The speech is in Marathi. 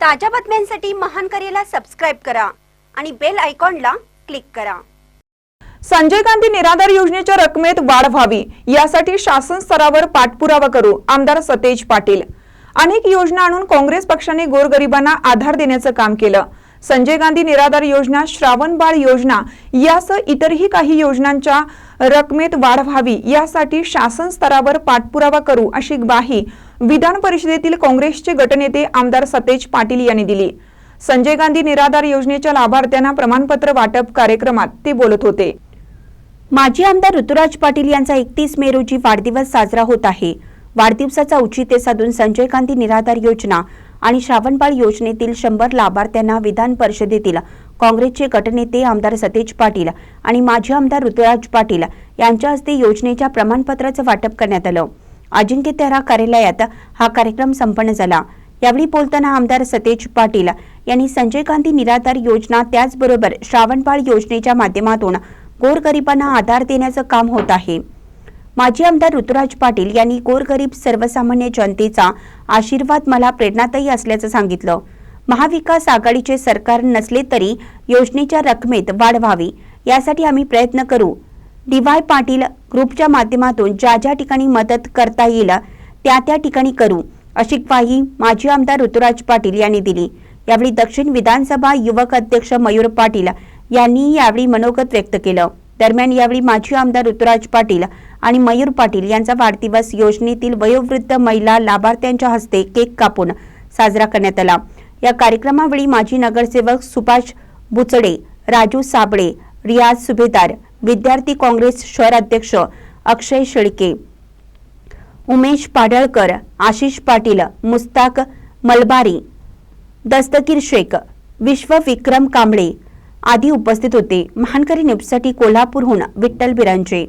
ताज्या बातम्यांसाठी महान करेला सबस्क्राईब करा आणि बेल आयकॉनला क्लिक करा. संजय गांधी निराधार योजनेच्या रकमेत वाढ व्हावी यासाठी शासन स्तरावर पाठपुरावा करू आमदार सतेज पाटील. अनेक योजना आणून काँग्रेस पक्षाने गोरगरिबांना आधार देण्याचं काम केलं. संजय गांधी निराधार योजना श्रावण बाळ योजना यासह इतरही काही योजनांच्या रकमेत वाढ व्हावी यासाठी शासन स्तरावर पाठपुरावा करू अशी ग्वाही विधान परिषदेतील काँग्रेसचे गटनेते आमदार सतेज पाटील यांनी दिली. संजय गांधी निराधार योजनेच्या लाभार्थ्यांना प्रमाणपत्र वाटप कार्यक्रमात ते बोलत होते. माजी आमदार ऋतुराज पाटील यांचा एकतीस मे रोजी वाढदिवस साजरा होत आहे. वाढदिवसाचा औचित्य साधून संजय गांधी निराधार योजना आणि श्रावणबाळ योजनेतील शंभर लाभार्थ्यांना विधान परिषदेतील काँग्रेसचे गटनेते आमदार सतेज पाटील आणि माजी आमदार ऋतुराज पाटील यांच्या हस्ते योजनेच्या प्रमाणपत्राचं वाटप करण्यात आलं. अजिंक्य तेरा कार्यालयात हा कार्यक्रम संपन्न झाला. यावेळी बोलताना आमदार सतेज पाटील यांनी संजय गांधी निराधार योजना त्याचबरोबर श्रावणबाळ योजनेच्या माध्यमातून गोरगरिबांना आधार देण्याचं काम होत आहे. माजी आमदार ऋतुराज पाटील यांनी गोरगरीब सर्वसामान्य जनतेचा आशीर्वाद मला प्रेरणादायी असल्याचं सांगितलं. महाविकास आघाडीचे सरकार नसले तरी योजनेच्या रकमेत वाढ व्हावी यासाठी आम्ही प्रयत्न करू. डी वाय पाटील ग्रुपच्या माध्यमातून ज्या ज्या ठिकाणी मदत करता येईल त्या त्या ठिकाणी करू अशी ग्वाही माजी आमदार ऋतुराज पाटील यांनी दिली. यावेळी दक्षिण विधानसभा युवक अध्यक्ष मयूर पाटील यांनी यावेळी मनोगत व्यक्त केलं. दरम्यान यावेळी माजी आमदार ऋतुराज पाटील आणि मयूर पाटील यांचा वाढदिवस योजनेतील वयोवृद्ध महिला लाभार्थ्यांच्या हस्ते केक कापून साजरा करण्यात आला. या कार्यक्रमावेळी माजी नगरसेवक सुभाष बुचडे राजू साबळे रियाज सुभेदार विद्यार्थी काँग्रेस शहर अध्यक्ष अक्षय शेळके उमेश पाडळकर आशिष पाटील मुस्ताक मलबारी दस्तकीर शेख विश्व विक्रम कांबळे आदी उपस्थित होते. महानकरी न्यूजसाठी कोल्हापूरहून विठ्ठल बिरांजे